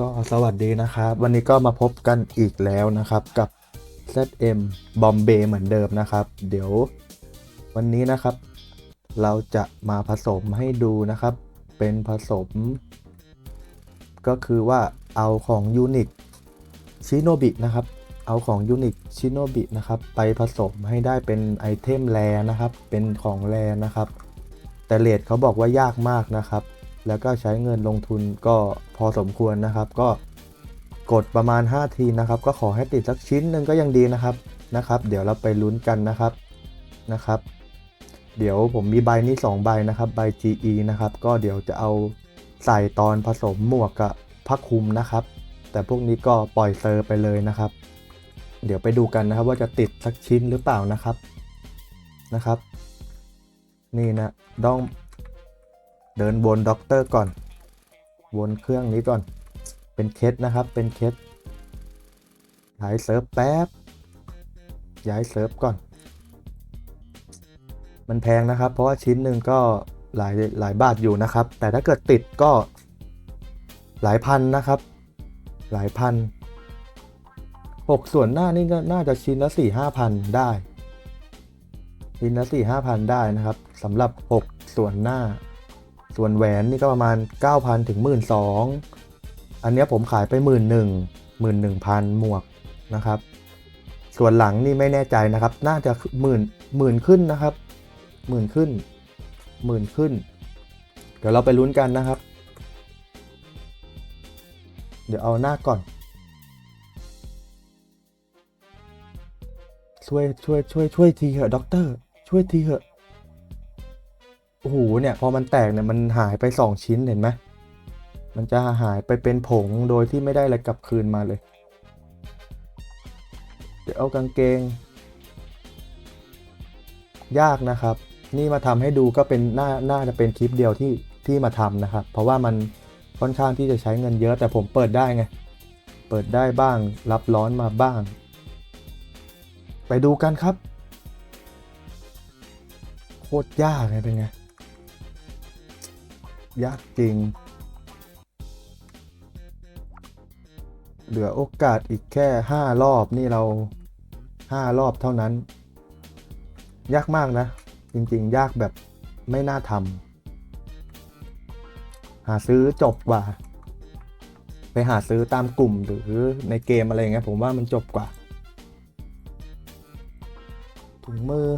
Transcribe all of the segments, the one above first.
ก็สวัสดีนะครับ วันนี้ก็มาพบกันอีกแล้วนะครับกับ ZM Bombay เหมือนเดิมนะครับ เดี๋ยววันนี้นะครับ เราจะมาผสมให้ดูนะครับ เป็นผสม ก็คือว่าเอาของ Unix ชิโนบินะครับ เอาของ Unix ชิโนบินะครับ ไปผสมให้ได้เป็นไอเทมแรนะครับ เป็นของแรนะครับ แต่เลทเขาบอกว่ายากมากนะครับ แล้วก็ใช้เงินลงทุนก็พอสมควรนะครับ ก็กดประมาณ 5 ทีนะครับ ก็ขอให้ติดสักชิ้นหนึ่งก็ยังดีนะครับนะครับ เดี๋ยวเราไปลุ้นกันนะครับนะครับ เดี๋ยวผมมีใบนี้ 2 ใบนะครับ ใบ GE นะครับ ก็เดี๋ยวจะเอาใส่ตอนผสมหมวกกับผ้าคลุมนะครับ แต่พวกนี้ก็ปล่อยเซอร์ไปเลยนะครับ เดี๋ยวไปดูกันนะครับ ว่าจะติดสักชิ้นหรือเปล่านะครับนะครับ นี่นะต้อง เดินวนด็อกเตอร์ก่อน วนเครื่องนี้ก่อน เป็นเคสนะครับ เป็นเคสย้ายเซิร์ฟแป๊บ ย้ายเซิร์ฟก่อน มันแพงนะครับ เพราะว่าชิ้นหนึ่งก็หลายหลายบาทอยู่นะครับ แต่ถ้าเกิดติดก็หลายพันนะครับ หลายพันหกส่วนหน้านี่ก็น่าจะชิ้นละสี่ห้าพันได้ชิ้นละสี่ห้าพันได้นะครับสำหรับ6ส่วนหน้า ส่วนแหวนนี่ก็ประมาณ 9,000 ถึง 12,000 อันนี้ผมขายไป 1 1 0 0 0 11,000 หมวกนะครับ ส่วนหลังนี่ไม่แน่ใจนะครับ น่าจะหมื่นหมื่นขึ้นนะครับหมื่นขึ้นหมื่นขึ้น เดี๋ยวเราไปลุ้นกันนะครับ เดี๋ยวเอาหน้าก่อน ช่วยช่วยช่วยช่วยทีเถอะด็อกเตอร์ช่วยทีเถอะ โอ้โหเนี่ยพอมันแตกเนี่ยมันหายไป 2 ชิ้นเห็นไหมมันจะหายไปเป็นผงโดยที่ไม่ได้อะไรกลับคืนมาเลย เดี๋ยวเอากางเกง ยากนะครับ นี่มาทำให้ดูก็เป็นน่าน่าจะเป็นคลิปเดียวที่ที่มาทำนะครับ เพราะว่ามันค่อนข้างที่จะใช้เงินเยอะแต่ผมเปิดได้ไง เปิดได้บ้าง รับร้อนมาบ้าง ไปดูกันครับ โคตรยากเลยเป็นไง ยากจริง เหลือโอกาสอีกแค่ 5 รอบนี่เรา 5 รอบเท่านั้น ยากมากนะ จริงๆ ยากแบบไม่น่าทำหาซื้อจบกว่า ไปหาซื้อตามกลุ่มหรือในเกมอะไรเงี้ยผมว่ามันจบกว่า ถุงมือ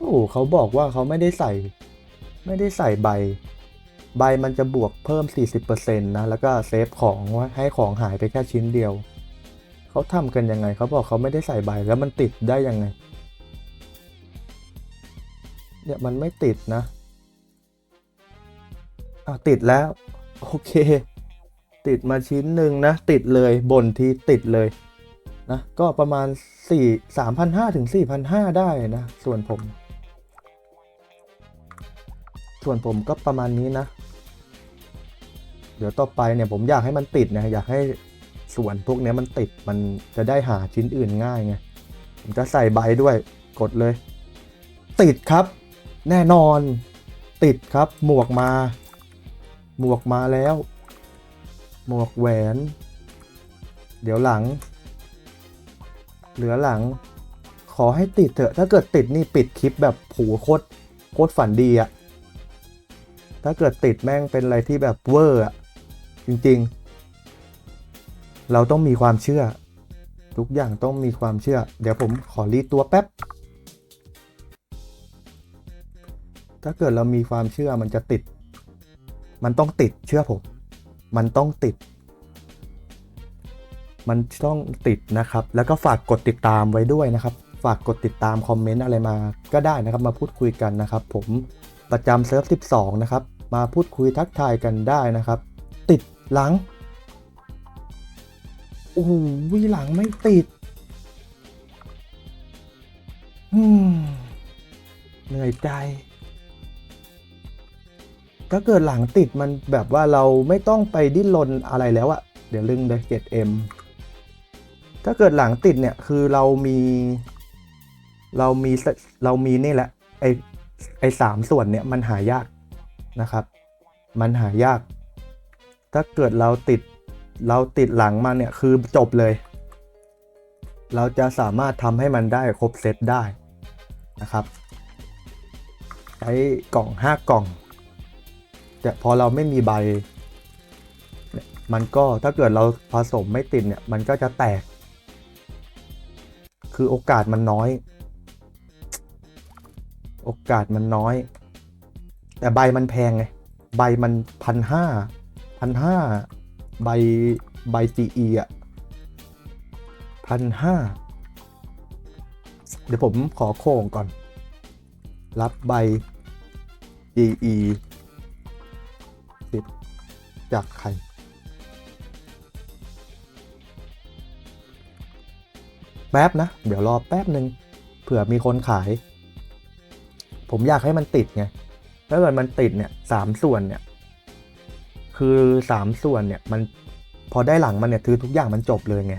โอ้เขาบอกว่าเขาไม่ได้ใส่ ไม่ได้ใส่ใบ ใบมันจะบวกเพิ่ม 40%นะ แล้วก็เซฟของไว้ให้ของหายไปแค่ชิ้นเดียว เขาทำกันยังไง เขาบอกเขาไม่ได้ใส่ใบแล้วมันติดได้ยังไง เนี่ยมันไม่ติดนะอะติดแล้ว โอเค ติดมาชิ้นหนึ่งนะ ติดเลยบนทีติดเลยนะก็ประมาณ 4 3,500ถึง4,500 ได้นะ ส่วนผม ส่วนผมก็ประมาณนี้นะ เดี๋ยวต่อไปเนี่ยผมอยากให้มันติดนะอยากให้ส่วนพวกนี้มันติดมันจะได้หาชิ้นอื่นง่ายไงผมจะใส่ใบด้วยกดเลย ติดครับ แน่นอน ติดครับ หมวกมา หมวกมาแล้ว หมวกแหวน เดี๋ยวหลัง เหลือหลัง ขอให้ติดเถอะ ถ้าเกิดติดนี่ปิดคลิปแบบผูโคตรโคตรฝันดีอะ ถ้าเกิดติดแม่งเป็นอะไรที่แบบเวอร์อะจริงๆ เราต้องมีความเชื่อ ทุกอย่างต้องมีความเชื่อ เดี๋ยวผมขอรีดตัวแป๊บ ถ้าเกิดเรามีความเชื่อมันจะติด มันต้องติดเชื่อผม มันต้องติด มันต้องติดนะครับ แล้วก็ฝากกดติดตามไว้ด้วยนะครับ ฝากกดติดตามคอมเมนต์อะไรมาก็ได้นะครับ มาพูดคุยกันนะครับ ผม ประจำเซิร์ฟ 12 นะครับ มาพูดคุยทักทายกันได้นะครับ ติดหลัง โอ้โหหลังไม่ติดเหนื่อยใจ ถ้าเกิดหลังติดมันแบบว่าเราไม่ต้องไปดิ้นรนอะไรแล้วอะเดี๋ยวลึงเลยเกตเอ็มถ้าเกิดหลังติดเนี่ยคือเรามี เรามีเรามีนี่แหละไอ ไอ้สามส่วนเนี่ยมันหายากนะครับ มันหายาก ถ้าเกิดเราติดเราติดหลังมันเนี่ยคือจบเลย เราจะสามารถทำให้มันได้ครบเซตได้นะครับใช้กล่อง 5 กล่องแต่พอเราไม่มีใบ มันก็ถ้าเกิดเราผสมไม่ติดเนี่ย มันก็จะแตก คือโอกาสมันน้อย โอกาสมันน้อย แต่ใบมันแพงไง ใบมันพันห้าพันห้าใบใบ CE อะพันห้าเดี๋ยวผมขอโค้งก่อน รับใบ GE สิบจากใคร แป๊บนะ เดี๋ยวรอแป๊บหนึ่งเผื่อมีคนขาย ผมอยากให้มันติดไงถ้าเกิดมันติดเนี่ยสามส่วนเนี่ยคือสามส่วนเนี่ยมันพอได้หลังมันเนี่ยคือทุกอย่างมันจบเลยไง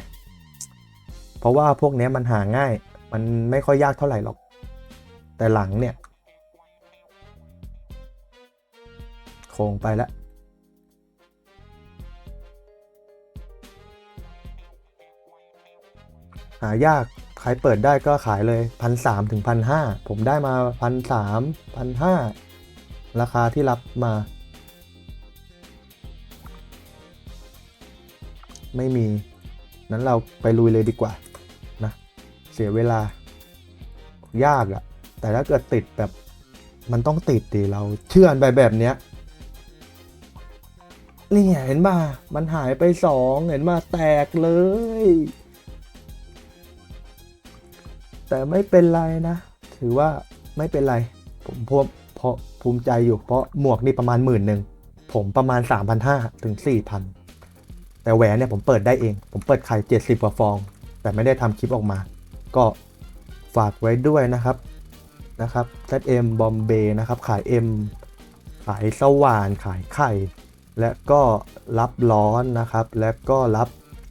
เพราะว่าพวกเนี้ยมันหาง่าย มันไม่ค่อยยากเท่าไหร่หรอก แต่หลังเนี่ยโค้งไปแล้วหายาก ใครเปิดได้ก็ขายเลยพันสามถึงพันห้าผมได้มาพันสามพันห้าราคาที่รับมา ไม่มี นั้นเราไปลุยเลยดีกว่านะเสียเวลายากอะแต่ถ้าเกิดติดแบบมันต้องติดดิเราเชื่อนไปแบบเนี้ยนี่ไงเห็นมามันหายไปสองเห็นมาแตกเลย แต่ไม่เป็นไรนะ ถือว่าไม่เป็นไร ผมพวเพราะภูมิใจอยู่ เพราะหมวกนี่ประมาณหมื่นหนึ่งผมประมาณ 3,500ถึง4,000 แต่แหวนเนี่ยผมเปิดได้เอง ผมเปิดไข่70กว่าฟอง แต่ไม่ได้ทำคลิปออกมา ก็ฝากไว้ด้วยนะครับนะครับ ZM Bombay นะครับ ขาย M ขายสว่านขายไข่ และก็รับร้อนนะครับ และก็รับ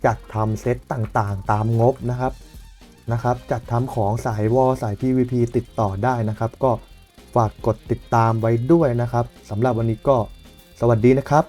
จัดทำเซตต่างๆ ตามงบนะครับ นะครับ จัดทำของสายวอสาย PVP ติดต่อได้นะครับ ก็ฝากกดติดตามไว้ด้วยนะครับสำหรับวันนี้ก็สวัสดีนะครับ